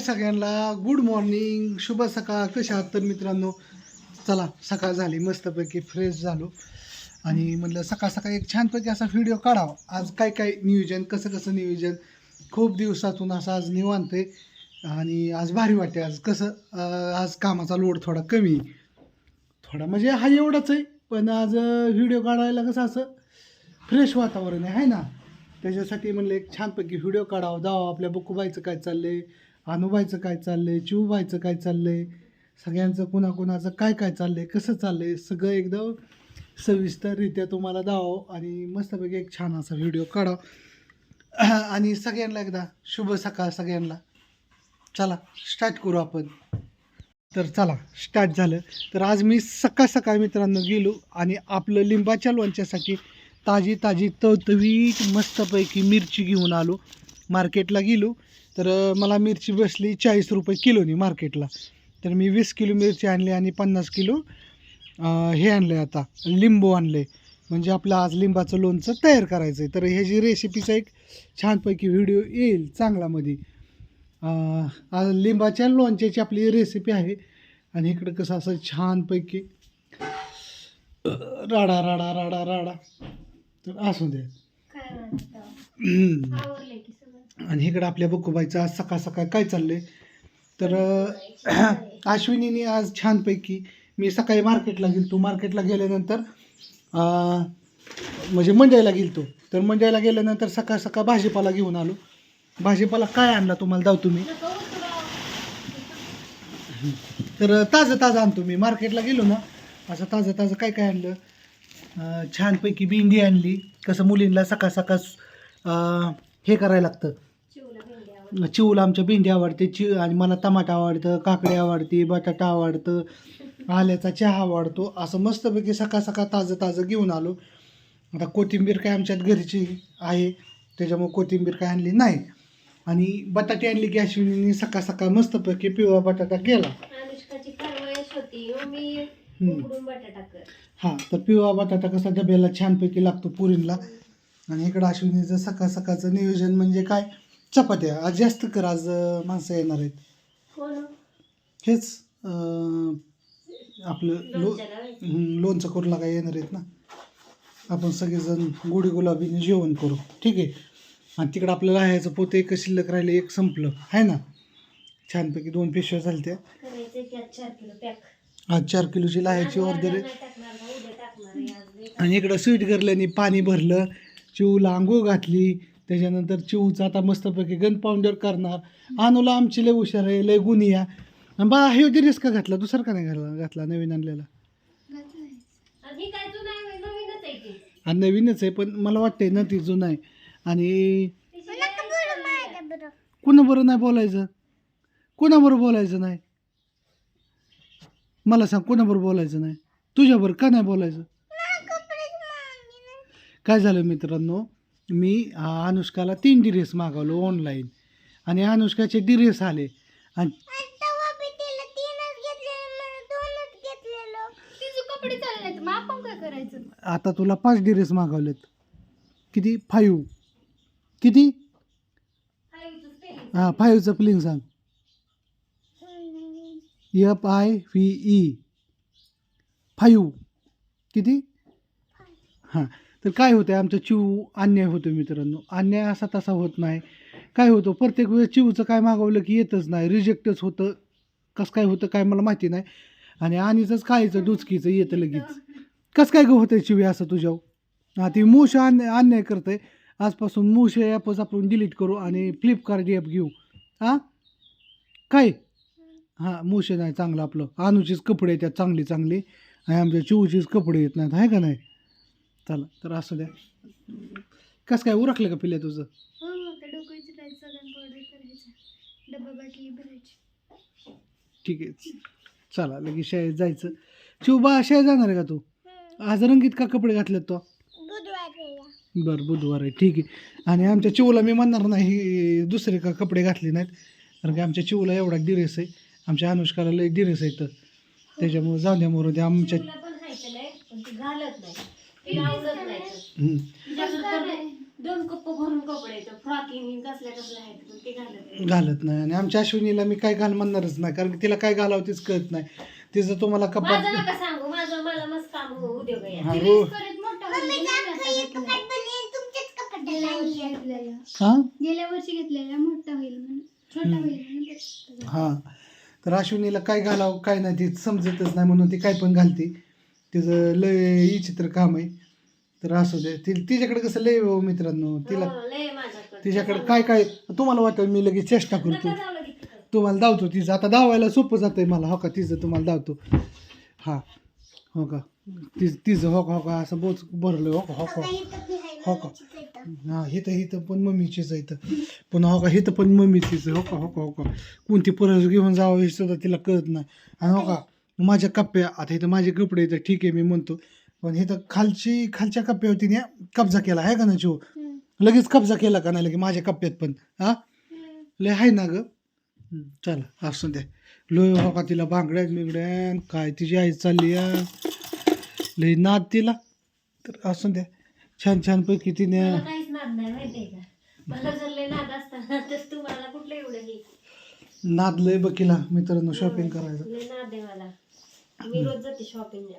सगळ्यांना good morning शुभ सकाळ कशा आहात तर मित्रांनो? चला सकाळ झाली मस्तपैकी फ्रेश झालो. आणि म्हणलं सकाळ सकाळ एक छानपैकी असा व्हिडिओ काढावा. आज काय काय नियोजन कसं कसं नियोजन? खूप दिवसातून असं आज निवांत आहे. आणि आज भारी वाटते आज. कसं आज कामाचा लोड थोडा कमी आहे. थोडा म्हणजे हा एवढाच आहे पण आज व्हिडिओ काढायला कसं असं फ्रेश वातावरण आहे ना? त्याच्यासाठी म्हणलं एक छानपैकी व्हिडिओ काढावा जावा आपल्या बुकूबाईचं काय चाललं आहे अनुबाईचं काय चाललंय? चिवबाईचं काय चाललंय? सगळ्यांचं कुणाकुणाचं काय काय चाललंय? कसं चाललंय? सगळं एकदम सविस्तररित्या तुम्हाला दाव आणि मस्तपैकी एक छान असा व्हिडिओ काढाव. आणि सगळ्यांना एकदा शुभ सकाळ सगळ्यांना. चला स्टार्ट करू आपण. तर चला स्टार्ट झालं. तर आज मी सकाळ सकाळ मित्रांनो गेलो आणि आपलं लिंबाच्या लोणच्यासाठी ताजी ताजी तवतवीत मस्तपैकी मिरची घेऊन आलो. मार्केटला गेलो. तर मला मिरची बसली चाळीस रुपये किलोनी मार्केटला. तर मी वीस किलो मिरची आणली आणि पन्नास किलो हे आणलं आहे आता लिंबू आणलं म्हणजे आपलं आज लिंबाचं लोणचं तयार करायचं आहे तर ह्याची रेसिपीचा एक छानपैकी व्हिडिओ येईल चांगलामध्ये आज लिंबाच्या लोणच्याची आपली रेसिपी आहे. आणि इकडं कसं असं छानपैकी राडा राडा राडा राडा. तर असू दे आणि इकडं आपल्या बुकूबाईचं आज सकाळ सकाळ काय चाललंय? तर अश्विनीने आज छानपैकी मी सकाळी मार्केटला गेलतो. मार्केटला गेल्यानंतर म्हणजे मंडईला गेलतो. तर मंडईला गेल्यानंतर सकाळ सकाळ भाजीपाला घेऊन आलो. भाजीपाला काय आणला तुम्हाला जाऊ तुम्ही? तर ताजं ताजं आणतो मी. मार्केटला गेलो ना असं ताजं ताजं काय काय आणलं? छानपैकी भेंडी आणली. कसं मुलींना सकाळ सकाळ हे करायला लागतं. चिवला आमच्या भेंडी आवडते चि आणि मला टमाटा आवडतं काकडी आवडते बटाटा आवडतं आल्याचा चहा आवडतो. असं मस्तपैकी सकाळ सकाळ ताजं ताजं घेऊन आलो. आता कोथिंबीर काय आमच्यात घरची आहे त्याच्यामुळे कोथिंबीर काय आणली नाही. आणि बटाटे आणली की अश्विनीने सकाळ सकाळ मस्तपैकी पिवळा बटाटा केला. हां तर पिवळा बटाटा कसा डब्याला छानपैकी लागतो पुरींला. आणि इकडं अश्विनीचं सकाळ सकाळचं नियोजन म्हणजे काय? चपात्या. आज जास्त कर आज माणसं येणार आहेत. हो हेच अं, आपलं लो. हं, लोणचं करू लागा येणार आहेत ना? आपण सगळेजण गोडी गुलाबीने जेवण करू. ठीक आहे? आणि तिकडं आपल्याला ह्याचं पोते एक शिल्लक राहिले एक संपलं. आहे ना? छानपैकी दोन पिशव्या झाल्या करायचं की आज चार किलो पॅक. आज चार किलोची लाह्याची ऑर्डर आहे. नाही टाकणार का उद्या टाकणार आहे आज. लई आणि इकडं स्वीट गर्ल्याने पाणी भरलं. चिवला आंघोळ घातली त्याच्यानंतर चिवचा आता मस्तपैकी गन पावडर करणार. अनुला आमची लय हुशार आहे लय गुनिया आणि बा हे ड्रेस का घातला दुसरा का नाही घातला घातला नवीन आणलेला? आणि ही नवीनच आहे पण मला वाटतंय ना ती जुनं आहे. आणि कुणाबरोबर नाही बोलायचं? कुणाबरोबर बोलायचं नाही? मला सांग कुणाबरोबर बोलायचं नाही? तुझ्याबरोबर का नाही बोलायचं? काय झालं मित्रांनो? मी अनुष्काला तीन ड्रेस मागवलो ऑनलाईन आणि अनुष्काचे ड्रेस आले. आणि तिचे कपडे चालले मग आपण काय करायचं? आता तुला पाच ड्रेस मागवलेत. किती? फाईव्ह किती. हां फाईव्हचं प्लिंग सांग. F I V E five किती? हां. तर काय होतं आहे आमचं चिव अन्याय होतो मित्रांनो. अन्याय असा तसा होत नाही. काय होतं? प्रत्येक वेळेस चिवचं काय मागवलं की येतच नाही. रिजेक्टच होतं. कसं काय होतं काय मला माहिती नाही. आणि आणीचंच कायचं डुचकीचं येतं लगेच. कसं काय गं होतं चिवी असं तुझ्यावर? हां ती मूश अन्याय करतं आहे आजपासून मूश ॲपच आपण डिलीट करू आणि फ्लिपकार्ट ॲप घेऊ. हां काय? हां मूश नाही चांगलं आपलं. अनुचीच कपडे येतात चांगली चांगली. आणि आमच्या चिवचीच कपडे येत नाहीत. आहे का नाही? चला तर असू द्या. कसं काय उरकलं का पिल्या तुझं? हो आता डोक्याची काय सगळ्यांना पावडर करायचं डब्बा बाटली भरायची. ठीक आहे. चला लगेच शाळेत जायचं. चिव बा शाळेत जाणार आहे का तू? आज रंगीत का कपडे घातलेत तो? बरं बुधवार आहे. ठीक आहे. आणि आमच्या चिवला मी म्हणणार नाही दुसरे का कपडे घातले नाहीत. कारण की आमच्या चिवला एवढा डिरेस आहे. आमच्या अनुष्काला लय डिरेस आहे तर त्याच्यामुळे जाण्यामुळे ते आमच्या पण पण ती घालत नाही. दोन कप्प भरून कपडे फ्रॉकिंग कसल्या कसल्या आहेत? ते घालत घालत नाही. आणि आमच्या अश्विनीला मी काय घाल म्हणणारच नाही कारण तिला काय घालावं तीच कळत नाही. तिचं तुम्हाला माझं कपाट नका सांगू. माझं मला मस्त काम हो- उद्योग आहे. हा, रो हा? गेल्या वर्षी घेतलेला. मोठा होईल म्हणून. छोटा होईल म्हणून ते- हा. तर अश्विनीला काय घालावं काय नाही ती समजतच नाही म्हणून ती काय पण घालते. तिचं लय विचित्र काम आहे तर असू दे ती तिच्याकडे कसं लय हो मित्रांनो तिला हो, लय माझ्याकडे तिच्याकडे काय काय तुम्हाला वाटतं मी लगेच चेष्टा करतो. तुम्हाला धावतो तिचं आता धावायला सोपं जातंय मला हो का तिचं तुम्हाला धावतो हा हो का ति तिचं हो का हो का असं बोच भरलं हो का हो का हो का हा हिथं हिथं पण मम्मीचीच आहे इथं पण हो का हिथं पण मम्मीचीच आहे हो का हो का हो का कोणती परस घेऊन जावं हे सुद्धा तिला कळत नाही आणि हो का माझ्या कप्प्या आता इथं माझे कपडे इथं ठीक आहे मी म्हणतो. पण इथं खालची खालच्या कप्प्यावर तिने कब्जा केला आहे का ना हम्म. लगेच कब्जा केला का नाही लगे माझ्या कप्प्यात पण हा. लय आहे ना ग. चला असू द्या लोय हो का तिला बांगड्या बिंगड्या काय तिची आई चालली. लय नाद तिला. तर असू द्या छान छान पैकी तिने नाद लय तर बकीला मित्रांनो शॉपिंग करायचं. मी रोज जाते शॉपिंगला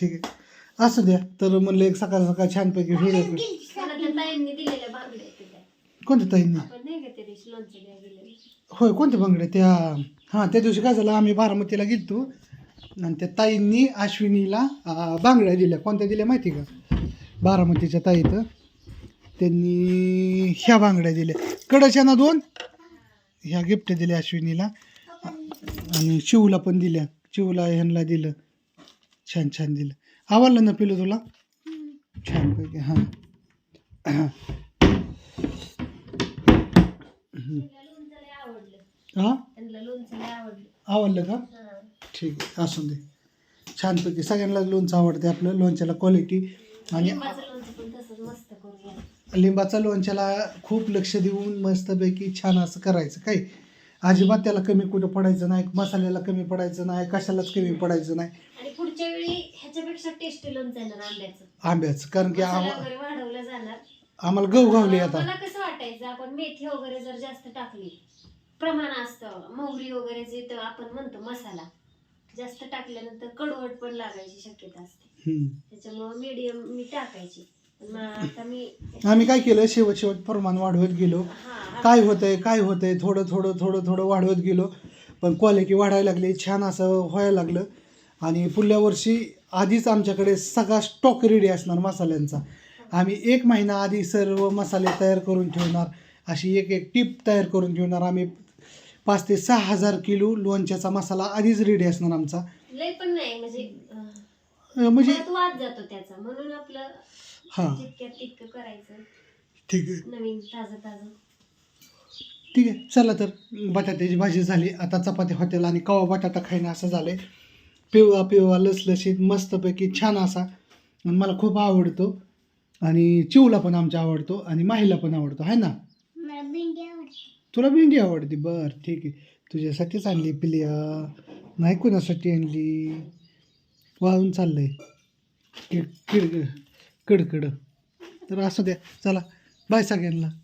ठीक आहे. असू द्या. तर म्हणलं एक सकाळ सकाळ छानपैकी व्हिडिओ मला त्या ताईंनी दिलेल्या बांगड्या आहेत त्या. कोणत्या ताईंनी? आपण नाही का त्या दिवशी लोणचं द्या गेले होय कोणत्या बांगड्या? त्या हां त्या दिवशी काय झालं आम्ही बारामतीला गेलतो. आणि त्या ताईंनी अश्विनीला अं, बांगड्या दिल्या. कोणत्या दिल्या माहिती का? बारामतीच्या ताईत त्यांनी ह्या बांगड्या दिल्या. कडच्या ना दोन? ह्या गिफ्ट दिल्या अश्विनीला. आणि शिवला पण दिल्या. शिवला ह्यांना दिलं. छान छान दिलं. आवडलं ना पिलं तुला? छानपैकी हां. हां? आवडलं का. ठीक आहे असून दे. छानपैकी सगळ्यांना लोणचं आवडते आपलं लोणच्याला क्वालिटी आणि लिंबाचा लोणच्याला खूप लक्ष देऊन मस्तपैकी छान असं करायचं काय? अजिबात त्याला कमी कुठं पडायचं नाही मसाल्याला कमी पडायचं नाही कशालाच कमी पडायचं नाही. आणि पुढच्या वेळी ह्याच्यापेक्षा टेस्टी लोणचं येणार आंब्याचं. आंब्याचं कारण की मसाला वगैरे वाढवलं जाणार. आम्हाला गहू घावली आता. मला कसं वाटायचं आपण मेथी वगैरे जर जास्त टाकली प्रमाण असतं मोहरी वगैरे जे तर आपण म्हणतो मसाला जास्त टाकल्यानंतर कडवट पण लागायची शक्यता असते. हम्म. त्याच्यामुळं मीडियम मी टाकायची. मग आता मी आम्ही काय केलं? शेवट शेवट प्रमाण वाढवत गेलो. हा काय होतंय? काय होतंय? थोडं थोडं थोडं थोडं वाढवत गेलो. पण क्वालिटी वाढायला लागली. छान असं व्हायला लागलं. आणि पुढल्या वर्षी आधीच आमच्याकडे सगळा स्टॉक रेडी असणार मसाल्यांचा. आम्ही एक महिना आधी सर्व मसाले तयार करून ठेवणार. अशी एक एक टीप तयार करून ठेवणार. आम्ही पाच ते सहा हजार किलो लोणच्याचा मसाला आधीच रेडी असणार आमचा. लय पण नाही म्हणजे अं, अं, म्हणजे वाद जातो त्याचा. म्हणून आपलं हां. जितक्यात तितकं करायचं. ठीक आहे. नवीन ताजं ताजं. ठीक आहे. चला तर बटाट्याची भाजी झाली. आता चपाती हॉटेल आणि कवा बटाटा खाईन असं झालंय. पिवळा पिवळा लसलशीत मस्तपैकी छान असा. आणि मला खूप आवडतो. आणि चिवला पण आमच्या आवडतो आणि माहीला पण आवडतो. आहे ना? मला भेंडी आवडते. तुला भेंडी आवडते? बर ठीक आहे. तुझ्यासाठीच आणली पिलिया. नाही कोणासाठी आणली? वाळून चाललंय. किड किड कडकड. तर असू द्या. चला. बाय सगळ्यांना.